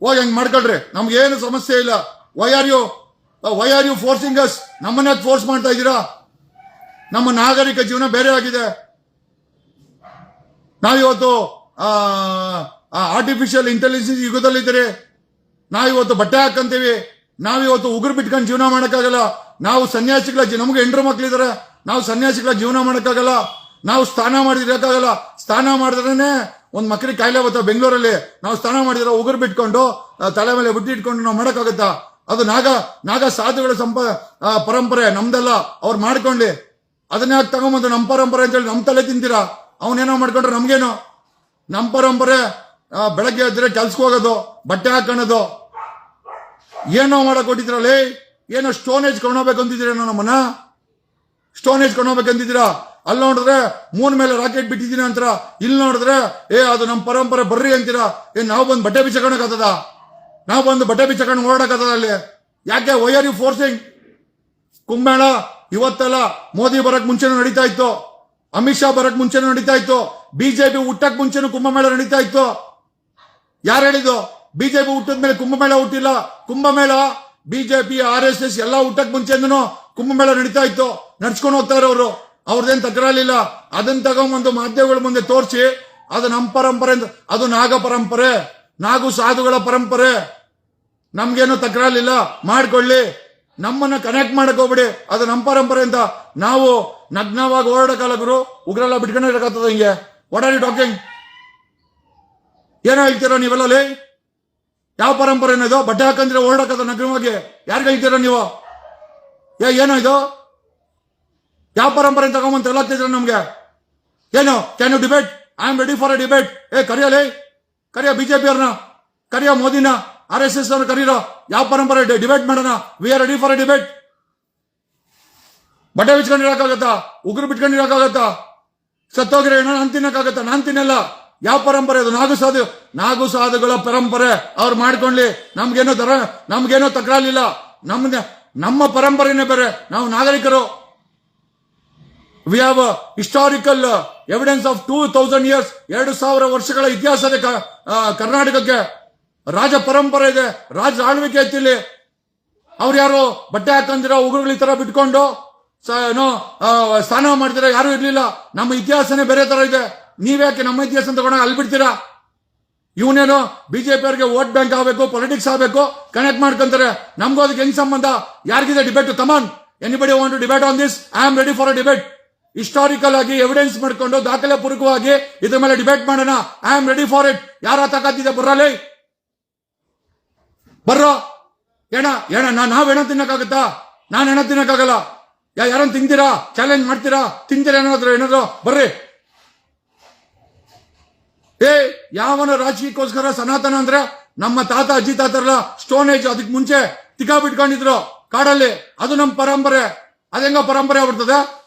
ಹೋಗಿ ಹಂಗ್ ಮಾಡ್ಕೊಳ್ರಿ. ನಮ್ಗೇನು ಸಮಸ್ಯೆ ಇಲ್ಲ. Why are you why are you forcing us ನಮ್ಮನ್ನ ಫೋರ್ಸ್ ಮಾಡ್ತಾ ಇದ್ದೀರಾ? ನಮ್ಮ ನಾಗರಿಕ ಜೀವನ ಬೇರೆ ಆಗಿದೆ. ನಾವಿವತ್ತು ಆರ್ಟಿಫಿಷಿಯಲ್ ಇಂಟೆಲಿಜೆನ್ಸ್ ಯುಗದಲ್ಲಿದ್ದೀರಿ ನಾವಿವತ್ತು ಬಟ್ಟೆ ಹಾಕಂತೀವಿ. ನಾವಿವತ್ತು ಉಗುರು ಬಿಟ್ಕೊಂಡು ಜೀವನ ಮಾಡೋಕ್ಕಾಗಲ್ಲ. ನಾವು ಸನ್ಯಾಸಿಗಳ ನಮಗೆ ಹೆಂಡ್ರು ಮಕ್ಳಿದಾರೆ. ನಾವು ಸನ್ಯಾಸಿಗಳ ಜೀವನ ಮಾಡೋಕ್ಕಾಗಲ್ಲ. ನಾವು ಸ್ನಾನ ಮಾಡಿದಿರಕ್ಕಾಗಲ್ಲ. ಸ್ನಾನ ಮಾಡಿದ್ರೇನೆ ಒಂದು ಮಕ್ಕಳಿಗೆ ಕಾಯಿಲೆ ಬತ್ತ ಬೆಂಗಳೂರಲ್ಲಿ. ನಾವು ಸ್ನಾನ ಮಾಡಿದ್ರೆ ಉಗುರು ಬಿಟ್ಕೊಂಡು ತಲೆ ಮೇಲೆ ಬುಟ್ಟಿ ಇಟ್ಕೊಂಡು ನಾವು ಮಾಡೋಕ್ಕಾಗತ್ತಾ? ಅದು ನಾಗ ನಾಗ ಸಾಧುಗಳ ಸಂಪ ಪರಂಪರೆ ನಮ್ದೆಲ್ಲ. ಅವ್ರು ಮಾಡ್ಕೊಂಡ್ಲಿ. ಅದನ್ನ ಯಾಕೆ ತಗೊಂಬಂದು ನಮ್ಮ ಪರಂಪರೆ ಅಂತೇಳಿ ನಮ್ಮ ತಲೆ ತಿಂತೀರಾ? ಅವನೇನೋ ಮಾಡ್ಕೊಂಡ್ರೆ ನಮ್ಗೇನು? ನಮ್ಮ ಪರಂಪರೆ ಬೆಳಗ್ಗೆ ಎದ್ರೆ ಕೆಲ್ಸಕ್ಕೆ ಹೋಗೋದು, ಬಟ್ಟೆ ಹಾಕೊಳ್ಳೋದು ಏನೋ ಮಾಡಕ್ ಕೊಟ್ಟಿದ್ರಲ್ಲಿ ಏನೋ ಸ್ಟೋನೇಜ್ ಕೊಂಡೋಗ್ಬೇಕು ಅಂತಿದ್ದೀರೇನೋ ನಮ್ಮನ್ನ? ಸ್ಟೋನೇಜ್ ಕೊಂಡೋಗ್ಬೇಕಂತಿದ್ದೀರಾ ಅಲ್ಲಿ ನೋಡಿದ್ರೆ ಮೂನ್ ಮೇಲೆ ರಾಕೆಟ್ ಬಿಟ್ಟಿದ್ದೀನಿ ಅಂತೀರ? ಇಲ್ಲಿ ನೋಡಿದ್ರೆ, ಏ, ಅದು ನಮ್ಮ ಪರಂಪರೆ ಬರ್ರಿ ಅಂತೀರಾ? ಏ, ನಾವು ಬಂದು ಬಟ್ಟೆ ಬಿಚ್ಚಕೊಳಕತ್ತದ ನಾವು ಬಂದು ಬಟ್ಟೆ ಬಿಚ್ಚಕೊಂಡು ಓಡಾಕತ್ತದ ಅಲ್ಲಿ? ಯಾಕೆ? Why are you forcing Kumbh Mela, ಇವತ್ತೆಲ್ಲ ಮೋದಿ ಬರಕ್ ಮುಂಚೆನೂ ನಡೀತಾ ಇತ್ತು. ಅಮಿತ್ ಶಾ ಬರಕ್ ಮುಂಚೆನೂ ನಡೀತಾ ಇತ್ತು. ಬಿಜೆಪಿ ಹುಟ್ಟಕ್ ಮುಂಚೆನೂ ಕುಂಭಮೇಳ ನಡೀತಾ ಇತ್ತು. ಯಾರು ಹೇಳಿದ್ದು? ಬಿಜೆಪಿ ಹುಟ್ಟಿದ ಮೇಲೆ ಕುಂಭಮೇಳ ಹುಟ್ಟಿಲ್ಲ. Kumbh Mela, BJP R S S ಎಲ್ಲ ಹುಟ್ಟಕ್ ಮುಂಚೆಯಿಂದನು ಕುಂಭಮೇಳ ನಡೀತಾ ಇತ್ತು. ನಡ್ಸ್ಕೊಂಡು ಹೋಗ್ತಾ ಅವರು ಅವ್ರದ್ದೇನು ತಕರಾಲಿಲ್ಲ ಅದನ್ನ ತಗೊಂಬಂದು ಮಾಧ್ಯಮಗಳ ಮುಂದೆ ತೋರಿಸಿ. ಅದು ನಮ್ಮ ಪರಂಪರೆ ಅದು ನಾಗ ಪರಂಪರೆ. ನಾಗು ಸಾಧುಗಳ ಪರಂಪರೆ. ನಮ್ಗೇನು ತಕರಾಲಿಲ್ಲ ಮಾಡ್ಕೊಳ್ಳಿ. ನಮ್ಮನ್ನ ಕನೆಕ್ಟ್ ಮಾಡಕ್ ಅದು ನಮ್ಮ ಪರಂಪರೆ ಅಂತ ನಾವು ನಗ್ನವಾಗಿ ಓಡಾಡಕಾಲ ಗುರು. ಉಗ್ರೆಲ್ಲ ಬಿಟ್ಕೊಂಡಿರಕತ್ತದ ಹಿಂಗೆ. ಆರ್ ಯು ಟಾಕಿಂಗ್ ಏನೋ ಹೇಳ್ತೀರಾ ನೀವೆಲ್ಲ ಲೇ ಯಾವ ಪರಂಪರೆ ಇದು? ಬಟ್ಟೆ ಹಾಕಂದ್ರೆ ಓಡಾಕದ ನಗ್ನವಾಗಿ. ಯಾರಿಗೆ ಹೇಳ್ತೀರಾ ನೀವು? ಏ, ಏನೋ ಇದು? ಯಾವ ಪರಂಪರೆ ತಗೊಂಬಂತ ಎಲ್ಲ ನಮ್ಗೆ? ಏನು? Can you debate I am ready for a debate ಏ, ಕರಿಯಲೇ. ಕರಿಯ ಬಿಜೆಪಿ ಅವ್ರನ್ನ ಕರಿಯ ಮೋದಿನ, ಆರ್ ಎಸ್ ಎಸ್ ಅವ್ರು ಕರೀರೋ ಯಾವ ಪರಂಪರೆ ಡಿಬೇಟ್ ಮಾಡೋಣ. We are ready for a debate ಬಟ್ಟೆ ಬಿಚ್ಕೊಂಡಿರಕ್ಕಾಗತ್ತಾ ಉಗುರು ಬಿಟ್ಕೊಂಡಿರಕ್ಕಾಗತ್ತಾ ಸತ್ತೋಗಿರೋ ನಾನು ತಿನ್ನಕ್ಕಾಗತ್ತಾ? ನಾನ್ ತಿನ್ನಲ್ಲ. ಯಾವ ಪರಂಪರೆ ಅದು? ನಾಗು ಸಾಧು, ನಾಗು ಸಾಧುಗಳ ಪರಂಪರೆ. ಅವ್ರು ಮಾಡ್ಕೊಳ್ಳಿ. ನಮ್ಗೇನೋ ತರ ನಮ್ಗೇನೋ ತಕರಾಲಿಲ್ಲ ನಮ್ಗೆ ನಮ್ಮ ಪರಂಪರೆನೇ ಬೇರೆ. ನಾವು ನಾಗರಿಕರು. We have historical evidence of two thousand years ಎರಡು ಸಾವಿರ ವರ್ಷಗಳ ಇತಿಹಾಸ ಇದೆ ಕರ್ನಾಟಕಕ್ಕೆ ರಾಜ ಪರಂಪರೆ ಇದೆ, ರಾಜ ಆಳ್ವಿಕೆ ಐತಿ ಇಲ್ಲಿ. ಅವ್ರು ಯಾರು ಬಟ್ಟೆ ಹಾಕೊಂಡಿರೋ ಉಗುರುಗಳ ತರ ಬಿಟ್ಕೊಂಡು ಏನೋ ಸ್ನಾನ ಮಾಡ್ತೀರಾ ಯಾರು ಇರ್ಲಿಲ್ಲ. ನಮ್ಮ ಇತಿಹಾಸನೇ ಬೇರೆ ತರ ಇದೆ. ನೀವ್ಯಾಕೆ ನಮ್ಮ ಇತಿಹಾಸ ತಗೊಂಡಾಗ ಅಲ್ಲಿ ಬಿಡ್ತೀರಾ? ಇವನೇನು ಬಿಜೆಪಿ ಅವ್ರಿಗೆ ವೋಟ್ ಬ್ಯಾಂಕ್ ಆಗಬೇಕು ಪೊಲಿಟಿಕ್ಸ್ ಆಗಬೇಕು ಕನೆಕ್ಟ್ ಮಾಡ್ಕೊಂತಾರೆ. ನಮಗೂ ಅದಕ್ಕೆ ಹೆಂಗ್ ಸಂಬಂಧ? ಯಾರಿಗಿದೆ debate come on anybody want to debate on this I am ready for a debate historical ಆಗಿ ಎವಿಡೆನ್ಸ್ ಮಾಡ್ಕೊಂಡು ದಾಖಲೆ ಪೂರ್ವಕವಾಗಿ ಇದ್ರ ಮೇಲೆ ಡಿಬೇಟ್ ಮಾಡೋಣ. I am ready for it ಯಾರ ತಗತ್ತಿದೆ ಬರ್ರಲೇ ಬರ್ರೋ. ಏಣ ಏಣ ನಾವ್ ಹೆಣ ತಿನ್ನಕ್ಕಾಗತ್ತಾ? ನಾನ್ ಹೆಣ ತಿನ್ನಕ್ಕಾಗಲ್ಲ. ಯಾ ಯಾರನ್ನ ತಿಂತೀರಾ? ಚಾಲೆಂಜ್ ಮಾಡ್ತೀರಾ? ತಿಂತೀರಾ ಏನಾದ್ರು ಏನಾದ್ರು? ಬರ್ರಿ. ಏ, ಯಾವನ ರಾಜಕೀಯಕ್ಕೋಸ್ಕರ ಸನಾತನ ಅಂದ್ರೆ ನಮ್ಮ ತಾತ, ಅಜ್ಜಿ ತಾತರಲ್ಲ ಸ್ಟೋನ್ ಏಜ್ ಅದಕ್ ಮುಂಚೆ ತಿಕ್ಕಾ ಬಿಟ್ಕೊಂಡಿದ್ರು ಕಾಡಲ್ಲಿ. ಅದು ನಮ್ಮ ಪರಂಪರೆ. ಅದೆಂಗ ಪರಂಪರೆ ಆಗ್ಬಿಡ್ತದೆ?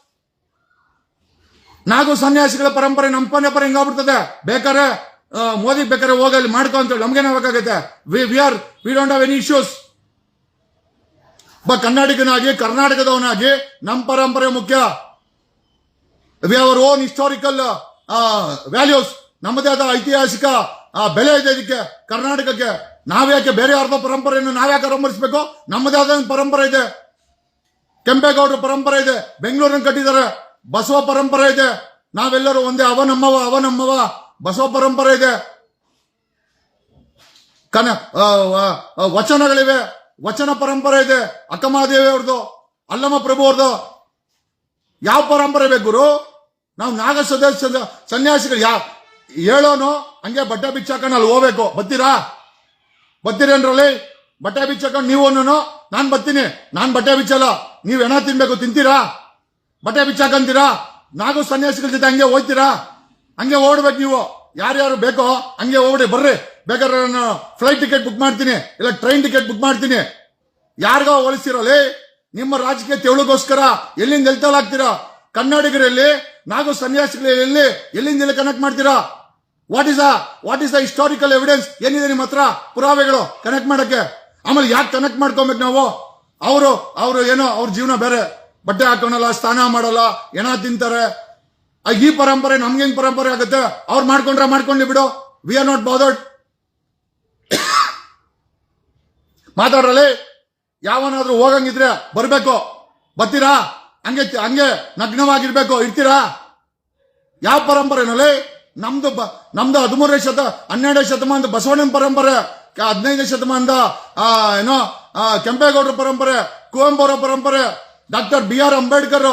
ನಾಗು ಸನ್ಯಾಸಿಗಳ ಪರಂಪರೆ ನಮ್ಮ ಪರಂಪರೆ ಹೆಂಗಾಗ್ಬಿಡ್ತದೆ. ಬೇಕಾರೆ ಮೋದಿ ಬೇಕಾರೆ ಹೋಗಲಿ ಮಾಡ್ಕೊ ಅಂತ ಬೇಕಾಗುತ್ತೆ we we are we don't have any issues ಬ ಕನ್ನಡಿಗನಾಗಿ ಕರ್ನಾಟಕದವನಾಗಿ ನಮ್ಮ ಪರಂಪರೆ ಮುಖ್ಯ. We our own historical values ನಮ್ಮದೇ ಆದ ಐತಿಹಾಸಿಕ ಬೆಲೆ ಇದೆ ಇದಕ್ಕೆ, ಕರ್ನಾಟಕಕ್ಕೆ. ನಾವ್ಯಾಕೆ ಬೇರೆ ಯಾರ್ದೋ ಪರಂಪರೆಯನ್ನು ನಾವ್ಯಾಕೆ ಆರಂಭಿಸಬೇಕು ನಮ್ಮದೇ ಆದ ಪರಂಪರೆ ಇದೆ. ಕೆಂಪೇಗೌಡರ ಪರಂಪರೆ ಇದೆ. ಬೆಂಗಳೂರನ್ನು ಕಟ್ಟಿದ್ದಾರೆ. ಬಸವ ಪರಂಪರೆ ಇದೆ. ನಾವೆಲ್ಲರೂ ಒಂದೇ ಅವನಮ್ಮವ ಅವನಮ್ಮವ ಬಸವ ಪರಂಪರೆ ಇದೆ. ಕನ ವಚನಗಳಿವೆ. ವಚನ ಪರಂಪರೆ ಇದೆ. ಅಕ್ಕಮಹಾದೇವಿ ಅವ್ರದ್ದು, ಅಲ್ಲಮ್ಮ ಪ್ರಭು ಅವ್ರದ್ದು. ಯಾವ ಪರಂಪರೆ ಬೇಕು ಗುರು? ನಾವು ನಾಗ ಸದಸ್ಯ ಸನ್ಯಾಸಿಗಳು, ಯಾ, ಹೇಳೋನು, ಹಂಗೆ ಬಟ್ಟೆ ಬಿಚ್ಚಾಕೊಂಡು ಅಲ್ಲಿ ಹೋಗ್ಬೇಕು. ಬತ್ತೀರಾ ಬರ್ತೀರೇನ್ರಲ್ಲಿ ಬಟ್ಟೆ ಬಿಚ್ಚಾಕೊಂಡು ನೀವು ನಾನು ಬರ್ತೀನಿ. ನಾನು ಬಟ್ಟೆ ಬಿಚ್ಚಲ್ಲ. ನೀವು ಹೆಣ ತಿನ್ಬೇಕು, ತಿಂತೀರಾ? ಬಟ್ಟೆ ಬಿಚ್ಚಾಕಂತೀರಾ? ನಾಗು ಸನ್ಯಾಸಿಗಳ ಜೊತೆ ಹಂಗೆ ಹೋಗ್ತೀರಾ ಹಂಗೆ ಓಡ್ಬೇಕು ನೀವು. ಯಾರ್ಯಾರು ಬೇಕೋ ಹಂಗೆ ಓಡಿ ಬರ್ರಿ. ಬೇಕಾದ್ರೆ ನಾನು ಫ್ಲೈಟ್ ಟಿಕೆಟ್ ಬುಕ್ ಮಾಡ್ತೀನಿ, ಇಲ್ಲ ಟ್ರೈನ್ ಟಿಕೆಟ್ ಬುಕ್ ಮಾಡ್ತೀನಿ. ಯಾರಿಗೋ ಹೋಲಿಸಿರೋಲಿ, ನಿಮ್ಮ ರಾಜಕೀಯ ತೆವಳಿಗೋಸ್ಕರ ಎಲ್ಲಿಂದ ಎಲ್ತಲಾಗ್ತೀರಾ ಕನ್ನಡಿಗರಲ್ಲಿ ನಾಗು ಸನ್ಯಾಸಿಗಳು ಎಲ್ಲಿ, ಎಲ್ಲಿಂದ ಎಲ್ಲಿ ಕನೆಕ್ಟ್ ಮಾಡ್ತೀರಾ? What is what is the historical evidence ಏನಿದೆ ನಿಮ್ಮ ಹತ್ರ? ಪುರಾವೆಗಳು ಕನೆಕ್ಟ್ ಮಾಡಕ್ಕೆ. ಆಮೇಲೆ ಯಾಕೆ ಕನೆಕ್ಟ್ ಮಾಡ್ಕೊಬೇಕು ನಾವು? ಅವರು ಅವರು ಏನೋ ಅವ್ರ ಜೀವನ ಬೇರೆ. ಬಟ್ಟೆ ಹಾಕೊಳಲ್ಲ ಸ್ನಾನ ಮಾಡಲ್ಲ, ಏನ ತಿಂತಾರೆ? ಈ ಪರಂಪರೆ ನಮ್ಗೆ ಹೆಂಗ್ ಪರಂಪರೆ ಆಗುತ್ತೆ? ಅವ್ರು ಮಾಡ್ಕೊಂಡ್ರೆ ಮಾಡ್ಕೊಂಡ್ಲಿ ಬಿಡು. ವಿ ಆರ್ ನಾಟ್ ಬಾದರ್ಡ್ ಮಾತಾಡ್ರಲ್ಲಿ? ಯಾವನಾದ್ರೂ ಹೋಗಂಗಿದ್ರೆ ಬರ್ಬೇಕು. ಬರ್ತೀರಾ? ಹಂಗೆ ಹಂಗೆ ನಗ್ನವಾಗಿರ್ಬೇಕು. ಇರ್ತೀರಾ? ಯಾವ ಪರಂಪರೆನಲ್ಲಿ? ನಮ್ದು ನಮ್ದು ಹದಿಮೂರನೇ ಶತ ಹನ್ನೆರಡನೇ ಶತಮಾನದ ಬಸವಣ್ಣನ ಪರಂಪರೆ ಹದಿನೈದನೇ ಶತಮಾನದ ಏನೋ ಕೆಂಪೇಗೌಡರ ಪರಂಪರೆ ಕುವೆಂಪು ಅವರ ಪರಂಪರೆ ಡಾಕ್ಟರ್ ಬಿ ಆರ್ ಅಂಬೇಡ್ಕರ್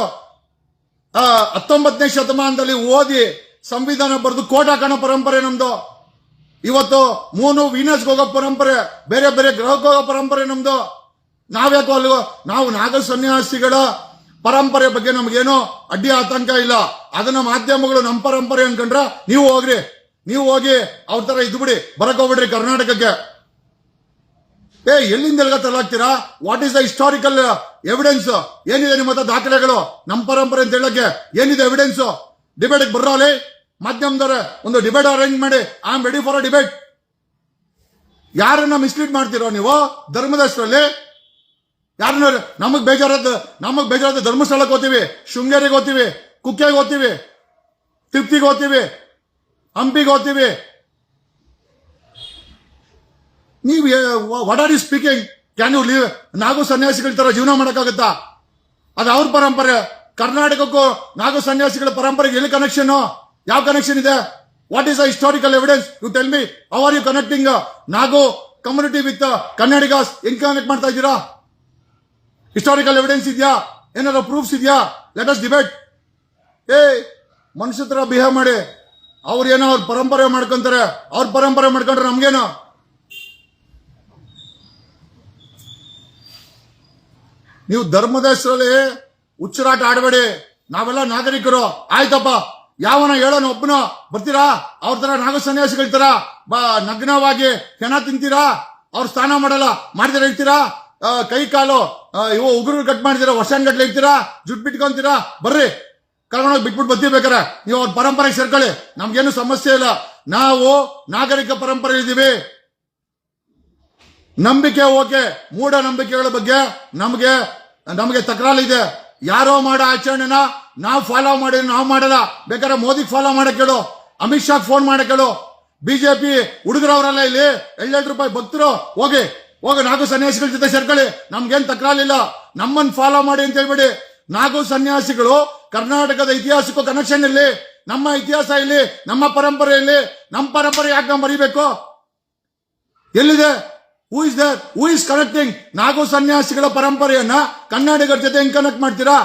ಹತ್ತೊಂಬತ್ತನೇ ಶತಮಾನದಲ್ಲಿ ಓದಿ ಸಂವಿಧಾನ ಬರೆದು ಕೋಟ ಕಣ ಪರಂಪರೆ ನಮ್ದು. ಇವತ್ತು ಮೂನು ವೀನಸ್ಗೆ ಹೋಗೋ ಪರಂಪರೆ, ಬೇರೆ ಬೇರೆ ಗ್ರಹಕ್ಕೆ ಹೋಗೋ ಪರಂಪರೆ ನಮ್ದು. ನಾವ್ಯಾಕೋ ಅಲ್ವ ನಾವು ನಾಗ ಸನ್ಯಾಸಿಗಳ ಪರಂಪರೆ ಬಗ್ಗೆ ನಮಗೇನೋ ಅಡ್ಡಿ ಆತಂಕ ಇಲ್ಲ. ಅದನ್ನ ಮಾಧ್ಯಮಗಳು ನಮ್ಮ ಪರಂಪರೆ ಅನ್ಕೊಂಡ್ರ ನೀವು ಹೋಗ್ರಿ. ನೀವು ಹೋಗಿ ಅವ್ರ ತರ ಇದ್ಬಿಡಿ ಬರಕ್ ಹೋಗ್ಬಿಡ್ರಿ ಕರ್ನಾಟಕಕ್ಕೆ. ಏ, ಎಲ್ಲಿಂದ ಎಲ್ಲ ತಲಾಗ್ತೀರಾ what is the historical evidence ಏನಿದೆ ನಿಮ್ಮ ಹತ್ರ ದಾಖಲೆಗಳು? ನಮ್ಮ ಪರಂಪರೆ ಅಂತ ಹೇಳಕ್ಕೆ ಏನಿದೆ ಎವಿಡೆನ್ಸ್ ಡಿಬೇಟ್ ಬರೋಲಿ ಮಾಧ್ಯಮದವ್ರೆ, ಒಂದು ಡಿಬೇಟ್ ಅರೇಂಜ್ ಮಾಡಿ. I am ready for a debate ಯಾರನ್ನ ಮಿಸ್ಲೀಡ್ ಮಾಡ್ತೀರೋ ನೀವು? ಧರ್ಮದಷ್ಟರಲ್ಲಿ? ಯಾರನ್ನ, ನಮಗ್ ಬೇಜಾರದ ನಮಗ್ ಬೇಜಾರದ ಧರ್ಮಸ್ಥಳಕ್ಕೆ ಹೋಗ್ತೀವಿ. ಶೃಂಗೇರಿಗೆ ಹೋಗ್ತೀವಿ. ಕುಕ್ಕೆಗೆ ಹೋಗ್ತೀವಿ. ತಿರುಪ್ತಿಗೆ ಹೋಗ್ತೀವಿ. ಹಂಪಿಗೆ ಹೋಗ್ತೀವಿ. ನೀವು what are you speaking can you leave ನಾಗು ಸನ್ಯಾಸಿಗಳ ತರ ಜೀವನ ಮಾಡೋಕ್ಕಾಗುತ್ತಾ? ಅದು ಅವ್ರ ಪರಂಪರೆ. ಕರ್ನಾಟಕಕ್ಕೂ ನಾಗು ಸನ್ಯಾಸಿಗಳ ಪರಂಪರೆಗೆ ಎಲ್ಲಿ ಕನೆಕ್ಷನ್ ಯಾವ ಕನೆಕ್ಷನ್ ಇದೆ? What is a historical evidence you tell me how are you connecting Nagu community with Kannadigas? ಹೆಂಗ್ ಕನೆಕ್ಟ್ ಮಾಡ್ತಾ ಇದ್ದೀರಾ? ಹಿಸ್ಟಾರಿಕಲ್ ಎವಿಡೆನ್ಸ್ ಇದೆಯಾ? ಏನಾದ್ರು ಪ್ರೂಫ್ಸ್ ಇದೆಯಾ? ಲೆಟ್ ಅಸ್ ಡಿಬೇಟ್ ಏ ಮನುಷ್ಯ ತರ ಬಿಹೇವ್ ಮಾಡಿ. ಅವ್ರು ಏನೋ ಅವ್ರ ಪರಂಪರೆ ಮಾಡ್ಕೊಂತಾರೆ. ಅವ್ರ ಪರಂಪರೆ ಮಾಡ್ಕೊಂಡ್ರೆ ನಮ್ಗೇನೋ? ನೀವು ಧರ್ಮದ ಹೆಸರಲ್ಲಿ ಆಡಬೇಡಿ. ನಾವೆಲ್ಲ ನಾಗರಿಕರು. ಆಯ್ತಪ್ಪ. ಯಾವನ ಹೇಳೋನು ಒಬ್ಬನ. ಬರ್ತೀರಾ? ಅವ್ರ ತರ ನಾಗ ಸನ್ಯಾಸಿಗಳ ಬಾ, ನಗ್ನವಾಗಿ ಕೆನ ತಿಂತೀರಾ? ಅವ್ರ ಸ್ನಾನ ಮಾಡಲ್ಲ. ಮಾಡಿದ್ರೆ ಇರ್ತೀರಾ ಕೈ ಕಾಲು ಇವ ಉಗುರು ಕಟ್ ಮಾಡಿದಿರಾ ವರ್ಷಾನ್ಗಟ್ಲೆ ಇರ್ತೀರಾ ಜುಟ್ ಬಿಟ್ಕೊಂತೀರಾ? ಬರ್ರಿ. ಕರ್ಕೊಂಡೋಗಿ ಬಿಟ್ಬಿಟ್ಟು ಬರ್ತೀವಿ ಬೇಕಾರೆ. ನೀವು ಅವ್ರ ಪರಂಪರೆಗೆ ಸೇರ್ಕೊಳ್ಳಿ. ನಮ್ಗೇನು ಸಮಸ್ಯೆ ಇಲ್ಲ. ನಾವು ನಾಗರಿಕ ಪರಂಪರೆ ಇದ್ದೀವಿ ನಂಬಿಕೆ ಓಕೆ ಮೂಢ ನಂಬಿಕೆಗಳ ಬಗ್ಗೆ ನಮಗೆ ನಮಗೆ ತಕರಾಲಿದೆ ಯಾರೋ ಮಾಡೋ ಆಚರಣೆನ ನಾವು ಫಾಲೋ ಮಾಡಿ, ನಾವು ಮಾಡಲ್ಲ. ಬೇಕಾದ್ರೆ ಮೋದಿ ಫಾಲೋ ಮಾಡಕ್ ಕೇಳು ಅಮಿತ್ ಶಾ ಫೋನ್ ಮಾಡಕ್ ಹೇಳು. ಬಿಜೆಪಿ ಹುಡುಗರವರಲ್ಲ ಇಲ್ಲಿ ಎಳ್ಳೆಂಟು ರೂಪಾಯಿ ಭಕ್ತರು, ಹೋಗಿ ಹೋಗಿ ನಾಗು ಸನ್ಯಾಸಿಗಳ ಜೊತೆ ಸೇರ್ಕೊಳ್ಳಿ. ನಮ್ಗೇನ್ ತಕರಾಲಿಲ್ಲ ನಮ್ಮನ್ನ ಫಾಲೋ ಮಾಡಿ ಅಂತ ಹೇಳ್ಬಿಡಿ. ನಾಗು ಸನ್ಯಾಸಿಗಳು ಕರ್ನಾಟಕದ ಇತಿಹಾಸಕ್ಕೂ ಕನೆಕ್ಷನ್ ಇಲ್ಲಿ. ನಮ್ಮ ಇತಿಹಾಸ ಇಲ್ಲಿ, ನಮ್ಮ ಪರಂಪರೆ ಇಲ್ಲಿ. ನಮ್ಮ ಪರಂಪರೆ ಯಾಕೆ ನಾವು ಮರಿಬೇಕು? ಎಲ್ಲಿದೆ? Who is there who is connecting ನಾಗೋ ಸನ್ಯಾಸಿಗಳ ಪರಂಪರೆಯನ್ನ ಕನ್ನಡಿಗರ ಜೊತೆ ಹೆಂಗ್ ಕನೆಕ್ಟ್ ಮಾಡ್ತೀರಾ?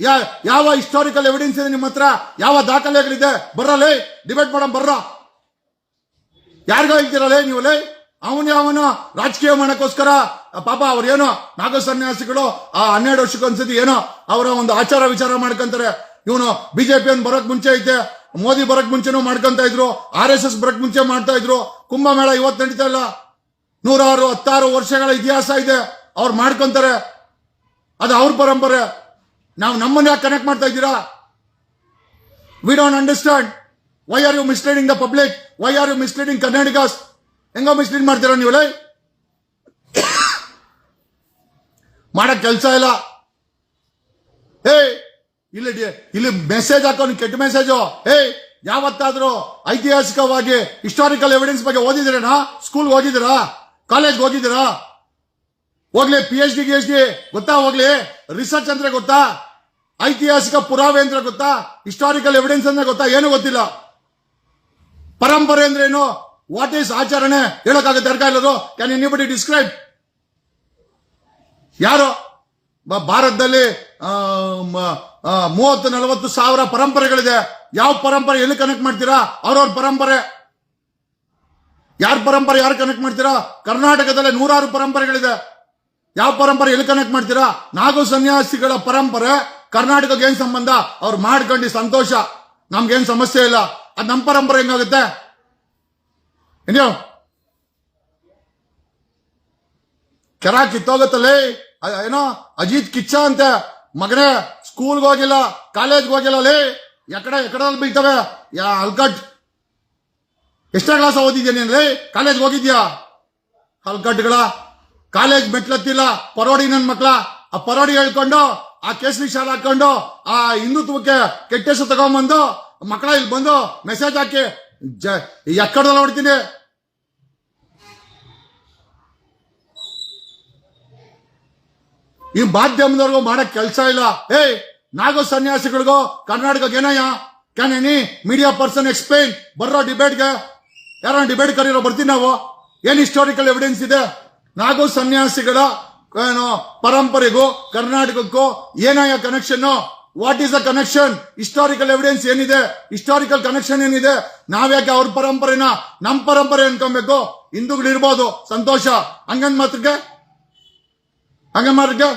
ಯಾ, ಯಾವ ಹಿಸ್ಟಾರಿಕಲ್ ಎವಿಡೆನ್ಸ್ ಇದೆ ನಿಮ್ಮ ಹತ್ರ? ಯಾವ ದಾಖಲೆಗಳಿದೆ? ಬರಲೇ ಡಿಬೇಟ್ ಮಾಡೋಣ ಬರ್ರ. ಯಾರಿಗೋ ಹೇಳ್ತಿರಲೇ ನೀವು ಲೇ? ಅವನು ಯಾವನು? ರಾಜಕೀಯ ಮಾಡೋಕ್ಕೋಸ್ಕರ, ಪಾಪ ಅವ್ರೇನೋ ನಾಗ ಸನ್ಯಾಸಿಗಳು, ಆ ಹನ್ನೆರಡು ವರ್ಷಕ್ಕೊಂದ್ಸತಿ ಏನೋ, ಅವರ ಒಂದು ಆಚಾರ ವಿಚಾರ ಮಾಡ್ಕೊಂತಾರೆ. ಇವನು ಬಿಜೆಪಿ ಅನ್ ಬರಕ್ ಮುಂಚೆ ಐತೆ, ಮೋದಿ ಬರಕ್ ಮುಂಚೆನೂ ಮಾಡ್ಕೊಂತ ಇದ್ರು ಆರ್ ಎಸ್ ಎಸ್ ಬರಕ್ ಮುಂಚೆ ಮಾಡ್ತಾ ಇದ್ರು ಕುಂಭಮೇಳ ಇವತ್ತು ನಡೀತಾ ಇಲ್ಲ. ನೂರಾರು ಹತ್ತಾರು ವರ್ಷಗಳ ಇತಿಹಾಸ ಇದೆ. ಅವ್ರು ಮಾಡ್ಕೊಂತಾರೆ. ಅದು ಅವ್ರ ಪರಂಪರೆ. ನಾವು ನಮ್ಮನ್ನ ಕನೆಕ್ಟ್ ಮಾಡ್ತಾ ಇದ್ದೀರಾ? We don't understand why are you misleading the public why are you misleading Karnatakas ಹೆಂಗೋ ಮಿಸ್ಲೀಡ್ ಮಾಡ್ತೀರಾ ನೀವು, ಲೈ? ಮಾಡಕ್ ಕೆಲಸ ಇಲ್ಲ. ಹೇ, ಇಲ್ಲಿ ಇಲ್ಲಿ ಮೆಸೇಜ್ ಹಾಕೋನು, ಕೆಟ್ಟ ಮೆಸೇಜು ಹೇ, ಯಾವತ್ತಾದ್ರೂ ಐತಿಹಾಸಿಕವಾಗಿ ಹಿಸ್ಟಾರಿಕಲ್ ಎವಿಡೆನ್ಸ್ ಬಗ್ಗೆ ಓದಿದಿರೇನಾ? ಸ್ಕೂಲ್ ಹೋಗಿದ್ದೀರಾ? ಕಾಲೇಜ್ ಹೋಗಿದ್ದೀರಾ ಹೋಗ್ಲಿ P H D H D ಗೊತ್ತಾ ಹೋಗ್ಲಿ? ರಿಸರ್ಚ್ ಅಂದ್ರೆ ಗೊತ್ತಾ? ಐತಿಹಾಸಿಕ ಪುರಾವೆ ಅಂದ್ರೆ ಗೊತ್ತಾ? ಹಿಸ್ಟಾರಿಕಲ್ ಎವಿಡೆನ್ಸ್ ಅಂದ್ರೆ ಗೊತ್ತಾ? ಏನು ಗೊತ್ತಿಲ್ಲ. ಪರಂಪರೆ ಅಂದ್ರೆ ಏನು? ವಾಟ್ ಈಸ್ ಆಚರಣೆ? ಹೇಳೋಕ್ಕಾಗುತ್ತೆ, ಅರ್ಥ ಇಲ್ಲದು? ಕ್ಯಾನ್ ಎನಿಬಡಿ ಡಿಸ್ಕ್ರೈಬ್ ಯಾರು? ಭಾರತದಲ್ಲಿ ಮೂವತ್ತು ನಲವತ್ತು ಸಾವಿರ ಪರಂಪರೆಗಳಿದೆ. ಯಾವ ಪರಂಪರೆ, ಎಲ್ಲಿ ಕನೆಕ್ಟ್ ಮಾಡ್ತೀರಾ? ಅವ್ರವ್ರ ಪರಂಪರೆ. ಯಾರ ಪರಂಪರೆ ಯಾರು ಕನೆಕ್ಟ್ ಮಾಡ್ತೀರಾ? ಕರ್ನಾಟಕದಲ್ಲೇ ನೂರಾರು ಪರಂಪರೆಗಳಿದೆ. ಯಾವ ಪರಂಪರೆ ಎಲ್ಲಿ ಕನೆಕ್ಟ್ ಮಾಡ್ತೀರಾ? ನಾಗು ಸನ್ಯಾಸಿಗಳ ಪರಂಪರೆ, ಕರ್ನಾಟಕಕ್ಕೆ ಏನ್ ಸಂಬಂಧ? ಅವ್ರು ಮಾಡ್ಕೊಂಡು ಸಂತೋಷ. ನಮ್ಗೇನ್ ಸಮಸ್ಯೆ ಇಲ್ಲ. ಅದ್ ನಮ್ಮ ಪರಂಪರೆ ಹೆಂಗಾಗುತ್ತೆ? ಏನೋ ಕೆರ ಕಿತ್ತೋಗತ್ತಲ್ಲೇ? ಏನೋ, ಅಜಿತ್ ಕಿಚ್ಚ ಅಂತೆ. ಮಗನೇ ಸ್ಕೂಲ್ಗೆ ಹೋಗಿಲ್ಲ ಕಾಲೇಜ್ಗೆ ಹೋಗಿಲ್ಲ ಲೇ. ಎಕಡೆ ಎಕಡೆ ಬೀಳ್ತವೆ. ಯಾ ಹಲ್ಕಟ್ ಎಷ್ಟೇ ಕ್ಲಾಸ್ ಓದಿದ್ಯಾ ನೀನ್? ಲೇ ಕಾಲೇಜ್ಗೆ ಹೋಗಿದ್ಯಾ? ಹಲ್ಗಡ್ಗಳ ಕಾಲೇಜ್ ಮೆಟ್ಲತ್ತಿಲ್ಲ, ಪರೋಡಿ ನನ್ನ ಮಕ್ಳ. ಆ ಪರೋಡಿ ಹೇಳ್ಕೊಂಡು, ಆ ಕೇಸರಿ ಶಾಲ್ ಹಾಕೊಂಡು, ಆ ಹಿಂದುತ್ವಕ್ಕೆ ಕೆಟ್ಟ ಹೆಸರು ತಗೊಂಬಂದು ಮಕ್ಕಳ ಇಲ್ಲಿ ಬಂದು ಮೆಸೇಜ್ ಹಾಕಿ, ಜ, ಎಕ್ಕಡದಲ್ಲಿ ಹೊಡ್ತೀನಿ. ಈ ಮಾಧ್ಯಮದವ್ರಿಗೂ ಮಾಡಕ್ ಕೆಲಸ ಇಲ್ಲ. ಏಯ್, ನಾಗೋ ಸನ್ಯಾಸಿಗಳಿಗೂ ಕರ್ನಾಟಕ ಏನಯ್ಯ? Can any media person explain ಬರೋ ಡಿಬೇಟ್ಗೆ ಯಾರ ಡಿಬೇಟ್ ಕರೀರೋ ಬರ್ತೀವಿ ನಾವು? ಏನ್ ಹಿಸ್ಟೋರಿಕಲ್ ಎವಿಡೆನ್ಸ್ ಇದೆ? ನಾಗೋ ಸನ್ಯಾಸಿಗಳ, ಏನು, ಪರಂಪರೆಗೂ, ಕರ್ನಾಟಕಕ್ಕೂ ಏನಾಯ connection what is the connection historical evidence ಏನಿದೆ? ಹಿಸ್ಟಾರಿಕಲ್ ಕನೆಕ್ಷನ್ ಏನಿದೆ? ನಾವ್ಯಾಕೆ ಅವ್ರ ಪರಂಪರೆನ ನಮ್ ಪರಂಪರೆ ಅನ್ಕೊಬೇಕು? ಹಿಂದೂಗಳಿರ್ಬೋದು ಸಂತೋಷ. ಹಂಗನ್ ಮಾತ್ರಕ್ಕೆ ಹಂಗನ್ ಮಾತ್ರಕ್ಕೆ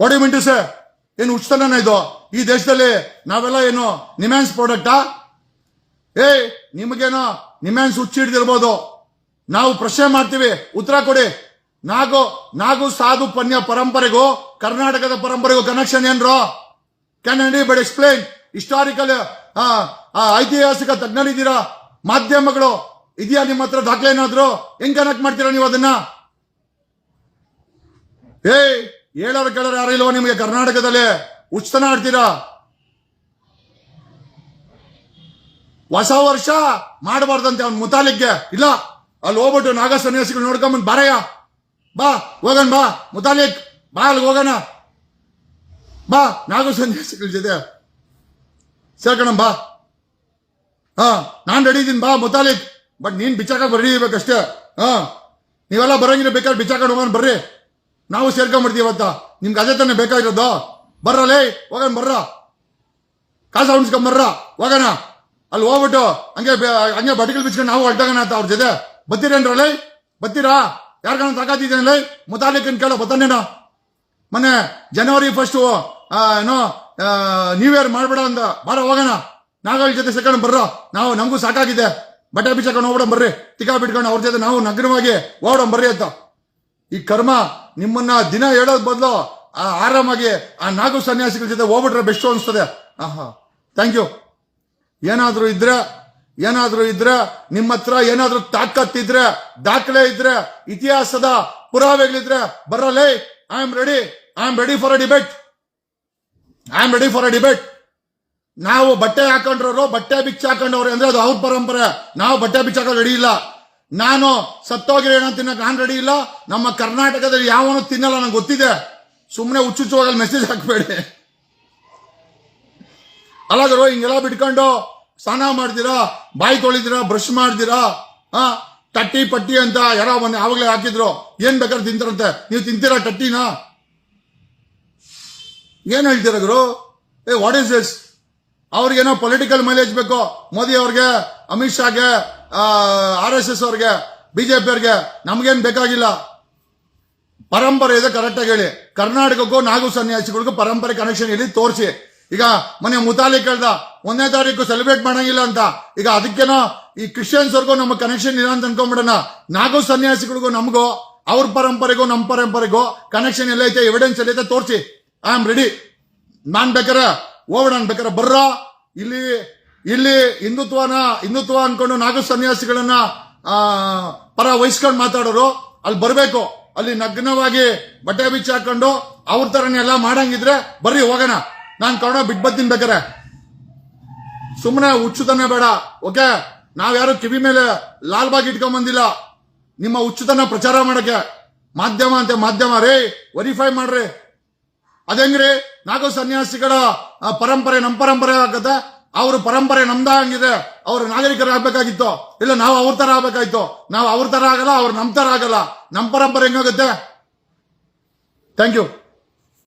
ಯು ಮಿಂಟು ಸರ್ ಏನು ಉಚಿತನ ಇದು? ಈ ದೇಶದಲ್ಲಿ ನಾವೆಲ್ಲ ಏನು ನಿಮ್ಯಾನ್ಸ್ ಪ್ರಾಡಕ್ಟಾ ಏಯ್ ನಿಮಗೇನೋ ನಿಮ್ಮೇನ್ ಸುಚ್ಚಿ ಹಿಡ್ದಿರ್ಬೋದು. ನಾವು ಪ್ರಶ್ನೆ ಮಾಡ್ತೀವಿ, ಉತ್ತರ ಕೊಡಿ. ನಾಗು ನಾಗು ಸಾಧು ಪನ್ಯ ಪರಂಪರೆಗೂ, ಕರ್ನಾಟಕದ ಪರಂಪರೆಗೂ connection ಏನ್ರೋ? Can and but explain historical ಐತಿಹಾಸಿಕ ತಜ್ಞರಿದ್ದೀರಾ? ಮಾಧ್ಯಮಗಳು ಇದೆಯಾ ನಿಮ್ಮ ಹತ್ರ ದಾಖಲೆ ಏನಾದ್ರು? ಹೆಂಗ್ ಕನೆಕ್ಟ್ ಮಾಡ್ತೀರಾ ನೀವು ಅದನ್ನ? ಏಯ್ ಹೇಳೋರು ಕೇಳೋರು ಯಾರಿಲ್ವ ನಿಮಗೆ ಕರ್ನಾಟಕದಲ್ಲಿ? ಉಚಿತನ ಆಡ್ತೀರಾ? ಹೊಸ ವರ್ಷ ಮಾಡಬಾರ್ದಂತೆ ಅವ್ನ ಮುತಾಲಿಕ್ಗೆ. ಇಲ್ಲ, ಅಲ್ಲಿ ಹೋಗ್ಬಿಟ್ಟು ನಾಗ ಸನ್ಯಾಸಿಗಳು ನೋಡ್ಕೊಂಬಂದ್ ಬಾರಯ್ಯ. ಬಾ ಹೋಗೋಣ ಬಾ, ಮುತಾಲಿಕ್, ಬಾ ಅಲ್ಲಿ ಹೋಗೋಣ ಬಾ, ನಾಗ ಸನ್ಯಾಸಿಗಳ ಜೊತೆ. ಸೇರ್ಕಣ, ಬಾ. ಹಾ, ನಾನ್ ರೆಡಿ ಇದ್ದೀನಿ ಬಾ, ಮುತಾಲಿಕ್. ಬಟ್ ನೀನ್ ಬಿಚ್ಚಾಕ ರೆಡಿ ಇರ್ಬೇಕಷ್ಟೇ. ಹಾ, ನೀವೆಲ್ಲ ಬರೋಂಗಿಲ್ಲ ಬೇಕಾದ್ರೆ ಬಿಚ್ಚಾಕೊಂಡು ಹೋಗೋಣ ಬರ್ರಿ. ನಾವು ಸೇರ್ಕೊಂಡ್ಬಿಡ್ತೀವಿ ಇವತ್ತ. ನಿಮ್ಗೆ ಅದೇ ತಾನೇ ಬೇಕಾಗಿರೋದು. ಬರ್ರಲೇ ಹೋಗೋಣ ಬರ್ರ. ಕಾಸು ಉಣ್ಸ್ಕೊಂಬರ್ರ ಹೋಗೋಣ ಅಲ್ಲಿ ಹೋಗ್ಬಿಟ್ಟು ಹಂಗೆ ಹಂಗೆ ಬಟಿಕಲ್ ಬಿಚ್ಕೊಂಡು ನಾವು ಹೊರಟಾಗೋಣ ಅಂತ ಅವ್ರ ಜೊತೆ. ಬತ್ತೀರೇನ್ರಲ್ಲ ಬತ್ತೀರಾ ಯಾರ್ಗಾನ ಮುತಾಲಿಕ್ ಮುತಾಲಿಕನ್ ಕೇಳೋ ಬತ್ತಾನೇನೋ ಮೊನ್ನೆ ಜನವರಿ ಫಸ್ಟ್ ಏನೋ ನ್ಯೂ ಇಯರ್ ಮಾಡ್ಬೇಡ ಅಂತ. ಬಾರ, ಹೋಗೋಣ. ನಾಗಲ್ ಜೊತೆ ಸೇರ್ಕೊಂಡು ಬರ್ರ. ನಾವು ನಮಗೂ ಸಾಕಾಗಿದೆ. ಬಟ್ಟೆ ಬಿಚ್ಚಾಕೊಂಡು ಹೋಗ್ಬಿಡೋಣ ಬರ್ರಿ. ತಿಕ್ಕಾ ಬಿಟ್ಕೊಂಡು ಅವ್ರ ಜೊತೆ ನಾವು ನಗ್ನವಾಗಿ ಓಡೋಣ ಬರ್ರಿ ಅಂತ. ಈ ಕರ್ಮ ನಿಮ್ಮನ್ನ ದಿನ ಹೇಳೋದ್ ಬದಲು ಆರಾಮಾಗಿ ಆ ನಾಗು ಸನ್ಯಾಸಿಗಳ ಜೊತೆ ಹೋಗ್ಬಿಟ್ರೆ ಬೆಸ್ಟ್ ಅನಿಸ್ತದೆ. ಆಹಾ. ಥ್ಯಾಂಕ್ ಯು ಏನಾದ್ರೂ ಇದ್ರೆ, ಏನಾದರೂ ಇದ್ರೆ, ನಿಮ್ಮ ಹತ್ರ ಏನಾದರೂ ತಾಕತ್ತಿದ್ರೆ ದಾಖಲೆ ಇದ್ರೆ, ಇತಿಹಾಸದ ಪುರಾವೆಗಳಿದ್ರೆ ಬರಲೇ I am ready I am ready for a debate I am ready for a debate ನಾವು ಬಟ್ಟೆ ಹಾಕೊಂಡ್ರವರು, ಬಟ್ಟೆ ಬಿಚ್ಚ ಹಾಕೊಂಡವ್ರು ಅಂದ್ರೆ ಅದು ಅವ್ರ ಪರಂಪರೆ. ನಾವು ಬಟ್ಟೆ ಬಿಚ್ಚಾಕ ರೆಡಿ ಇಲ್ಲ. ನಾನು ಸತ್ತೋಗಿರೋ ಏನೋ ತಿನ್ನಕ್ಕೆ ನಾನು ರೆಡಿ ಇಲ್ಲ. ನಮ್ಮ ಕರ್ನಾಟಕದಲ್ಲಿ ಯಾವನು ತಿನ್ನಲ್ಲ, ನಂಗೆ ಗೊತ್ತಿದೆ. ಸುಮ್ಮನೆ ಹುಚ್ಚುಚ್ಚುವಾಗಲ್ಲಿ ಮೆಸೇಜ್ ಹಾಕ್ಬೇಡಿ. ಅಲ್ಲಾದ್ರು ಹಿಂಗೆಲ್ಲ ಬಿಟ್ಕೊಂಡು ಸ್ನಾನ ಮಾಡ್ತೀರಾ, ಬಾಯಿ ತೊಳಿತೀರಾ ಬ್ರಷ್ ಮಾಡ್ತೀರಾ ಹಾ ತಟ್ಟಿ ಪಟ್ಟಿ ಅಂತ ಯಾರೋ ಮೊನ್ನೆ ಆವಾಗಲೇ ಹಾಕಿದ್ರು. ಏನ್ ಬೇಕಾದ್ರೆ ತಿಂತಾರಂತೆ. ನೀವು ತಿಂತೀರಾ ಟಟ್ಟಿನ ಏನ್ ಹೇಳ್ತೀರ ಗುರು? ಏ ವಾಟ್ ಇಸ್ ದಿಸ್ ಅವ್ರಿಗೇನೋ ಪೊಲಿಟಿಕಲ್ ಮೈಲೇಜ್ ಬೇಕು. ಮೋದಿ ಅವ್ರಿಗೆ, ಅಮಿತ್ ಶಾಗೆ ಆರ್ ಎಸ್ ಎಸ್ ಅವ್ರಿಗೆ ಬಿಜೆಪಿ ಅವ್ರಿಗೆ ನಮ್ಗೇನ್ ಬೇಕಾಗಿಲ್ಲ. ಪರಂಪರೆ ಇದೆ ಕರೆಕ್ಟಾಗಿ ಹೇಳಿ. ಕರ್ನಾಟಕಕ್ಕೂ ನಾಗು ಸನ್ಯಾಸಿಗಳಿಗೂ ಪರಂಪರೆ ಕನೆಕ್ಷನ್ ಹೇಳಿ ತೋರಿಸಿ. ಈಗ ಮೊನ್ನೆ ಮುತಾಲಿ ಕೇಳ್ದ, ಒಂದನೇ ತಾರೀಕು ಸೆಲೆಬ್ರೇಟ್ ಮಾಡಂಗಿಲ್ಲ ಅಂತ. ಈಗ ಅದಕ್ಕೇನೋ ಈ ಕ್ರಿಶ್ಚಿಯನ್ಸ್ ಅವ್ರಿಗೂ ನಮ್ಮ ಕನೆಕ್ಷನ್ ಇಲ್ಲ ಅಂತ ಅನ್ಕೊಂಡ್ಬಿಡೋಣ ನಾಗೂ ಸನ್ಯಾಸಿಗಳಿಗೂ ನಮಗೂ, ಅವ್ರ ಪರಂಪರೆಗೂ ನಮ್ಮ ಪರಂಪರೆಗೂ ಕನೆಕ್ಷನ್ ಎಲ್ಲ ಐತೆ ಎವಿಡೆನ್ಸ್ ಎಲ್ಲ ಐತೆ, ತೋರಿಸಿ. ಐ ಆಮ್ ರೆಡಿ ನಾನ್ ಬೇಕಾರೆ ಹೋಗೋಣ ಬೇಕಾರೆ ಬರ್ರ. ಇಲ್ಲಿ ಇಲ್ಲಿ ಹಿಂದುತ್ವನ, ಹಿಂದುತ್ವ ಅನ್ಕೊಂಡು ನಾಗು ಸನ್ಯಾಸಿಗಳನ್ನ ಪರ ವಹಿಸ್ಕೊಂಡು ಮಾತಾಡೋರು, ಅಲ್ಲಿ ಬರಬೇಕು. ಅಲ್ಲಿ ನಗ್ನವಾಗಿ ಬಟ್ಟೆ ಬಿಚ್ಚಿ ಹಾಕೊಂಡು ಅವ್ರ ಥರನೆಲ್ಲ ಎಲ್ಲ ಮಾಡಂಗಿದ್ರೆ ಬರ್ರಿ, ಹೋಗೋಣ. ನಾನ್ ಕನ್ನಡ ಬಿಟ್ಟು ಬರ್ತೀನಿ ಬೇಕಾರೆ ಸುಮ್ಮನೆ ಹುಚ್ಚುತನ ಬೇಡ, ಓಕೆ? ನಾವ್ಯಾರು ಕಿವಿ ಮೇಲೆ ಲಾಲ್ ಬಾಗ್ ಇಟ್ಕೊಂಡ್ ಬಂದಿಲ್ಲ. ನಿಮ್ಮ ಹುಚ್ಚುತನ ಪ್ರಚಾರ ಮಾಡಕ್ಕೆ. ಮಾಧ್ಯಮ ಅಂತೆ ಮಾಧ್ಯಮ, ರೇ ವೆರಿಫೈ ಮಾಡ್ರಿ. ಅದೇಂಗ್ರಿ? ನಾಲ್ಕು ಸನ್ಯಾಸಿಗಳ ಪರಂಪರೆ ನಮ್ಮ ಪರಂಪರೆ ಆಗತ್ತೆ. ಅವ್ರ ಪರಂಪರೆ ನಮ್ದ ಹಂಗಿದೆ. ಅವ್ರ ನಾಗರಿಕರು ಆಗ್ಬೇಕಾಗಿತ್ತು. ಇಲ್ಲ, ನಾವು ಅವ್ರ ತರ ಆಗ್ಬೇಕಾಯ್ತು. ನಾವು ಅವ್ರ ತರ ಆಗಲ್ಲ, ಅವ್ರ ನಮ್ ತರ ಆಗಲ್ಲ. ನಮ್ ಪರಂಪರೆ ಹೆಂಗಾಗುತ್ತೆ ಥ್ಯಾಂಕ್ ಯು